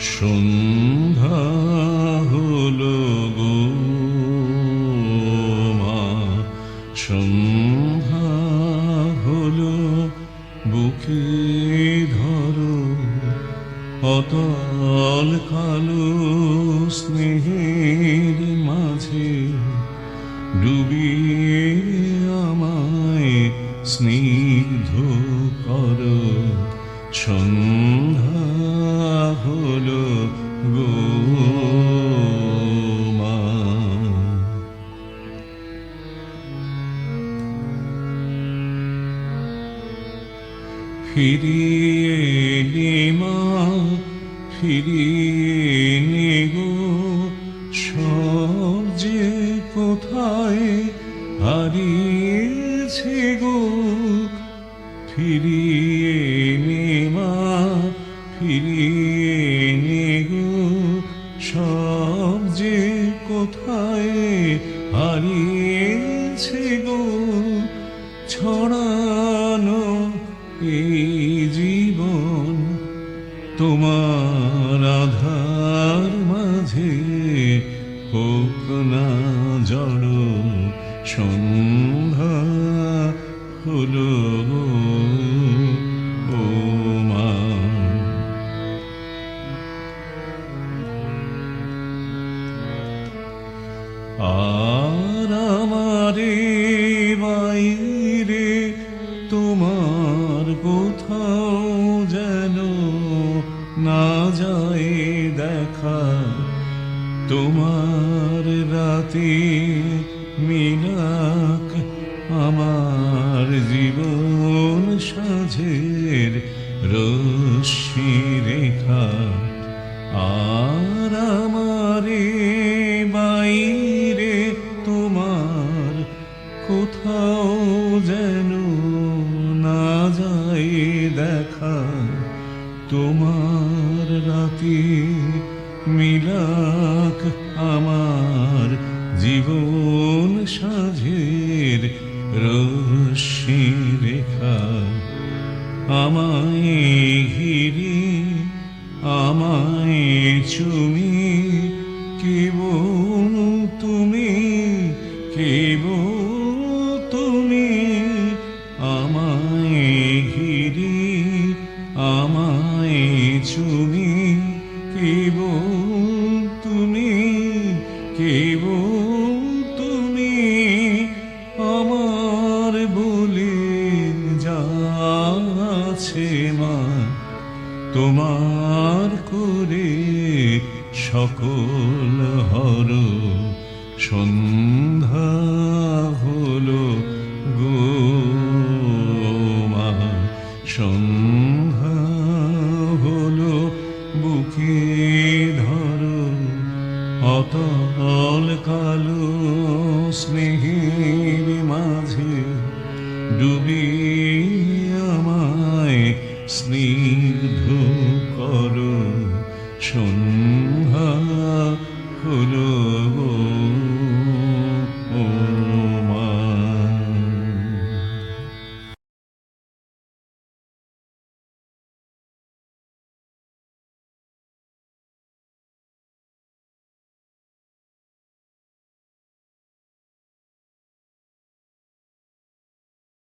সন্ধ্যা হলো গো মা। বুকে ধরো, অতল কালো স্নেহের মাঝে ডুবিয়ে আমায় স্নিগ্ধ করো। সন্ধ্যা ফিরিয়ে এলে মা, ফিরিয়ে নে গো, সব যে কোথায় হারিয়েছে গো। ফিরিয়ে নে ফিরিয়ে নে সব যে কোথায় হারিয়েছে গো ছড়ানো এই জীবন, তোমার আধার মাঝে হোক না জড় সন্ধ্যা হলো আর তোমার কোথাও যেন না দেখা। তোমার রাতে মিলাক আমার তোমার রাতে মিলাক আমার জীবন সাঝের রশ্মি রেখা। আমায় ঘিরে, আমায় চুমি, কেবল তুমি, কেবল কেবল তুমি আমার বলে যাছে মা? তোমার করে সকল হর সন্ধ্যা হলো গো। অতল কালু স্নেহের মাঝে ডুবি আমায় স্নিগ্ধ করু শুন।